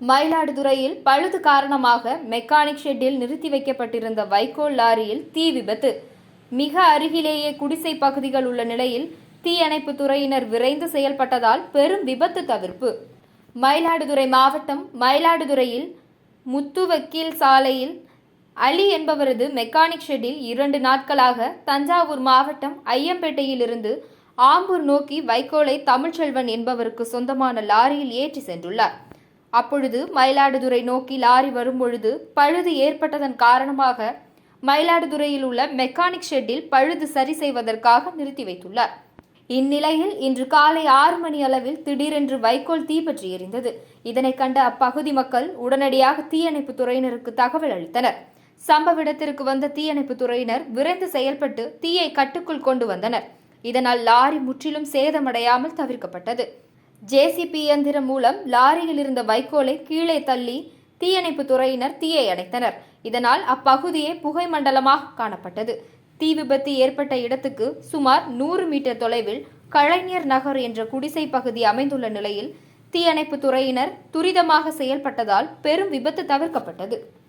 மயிலாடுதுறையில் பழுது காரணமாக மெக்கானிக் ஷெட்டில் நிறுத்தி வைக்கப்பட்டிருந்த வைக்கோல் லாரியில் தீ விபத்து. மிக அருகிலேயே குடிசை பகுதிகள் உள்ள நிலையில் தீயணைப்பு துறையினர் விரைந்து செயல்பட்டதால் பெரும் விபத்து தவிர்ப்பு. மயிலாடுதுறை மாவட்டம் மயிலாடுதுறையில் முத்துவக்கீல் சாலையில் அலி என்பவரது மெக்கானிக் ஷெட்டில் இரண்டு நாட்களாக தஞ்சாவூர் மாவட்டம் ஐயம்பேட்டையிலிருந்து ஆம்பூர் நோக்கி வைக்கோலை தமிழ்ச்செல்வன் என்பவருக்கு சொந்தமான லாரியில் ஏற்றி சென்றுள்ளார். அப்பொழுது மயிலாடுதுறை நோக்கி லாரி வரும்பொழுது பழுது ஏற்பட்டதன் காரணமாக மயிலாடுதுறையில் உள்ள மெக்கானிக் ஷெட்டில் பழுது சரி செய்வதற்காக நிறுத்தி வைத்துள்ளார். இந்நிலையில் இன்று காலை ஆறு மணி அளவில் திடீரென்று வைக்கோல் தீப்பற்றி எரிந்தது. இதனை கண்ட அப்பகுதி மக்கள் உடனடியாக தீயணைப்பு துறையினருக்கு தகவல் அளித்தனர். சம்பவ இடத்திற்கு வந்த தீயணைப்பு துறையினர் விரைந்து செயல்பட்டு தீயை கட்டுக்குள் கொண்டு வந்தனர். இதனால் லாரி முற்றிலும் சேதமடையாமல் தவிர்க்கப்பட்டது. ஜேசிபி இயந்திரம் மூலம் லாரியில் இருந்த வைக்கோலை கீழே தள்ளி தீயணைப்பு துறையினர் தீயை அணைத்தனர் இதனால் அப்பகுதியே புகை மண்டலமாக காணப்பட்டது. தீ விபத்து ஏற்பட்ட இடத்துக்கு சுமார் நூறு மீட்டர் தொலைவில் கலைஞர் நகர் என்ற குடிசை பகுதி அமைந்துள்ள நிலையில் தீயணைப்பு துறையினர் துரிதமாக செயல்பட்டதால் பெரும் விபத்து தவிர்க்கப்பட்டது.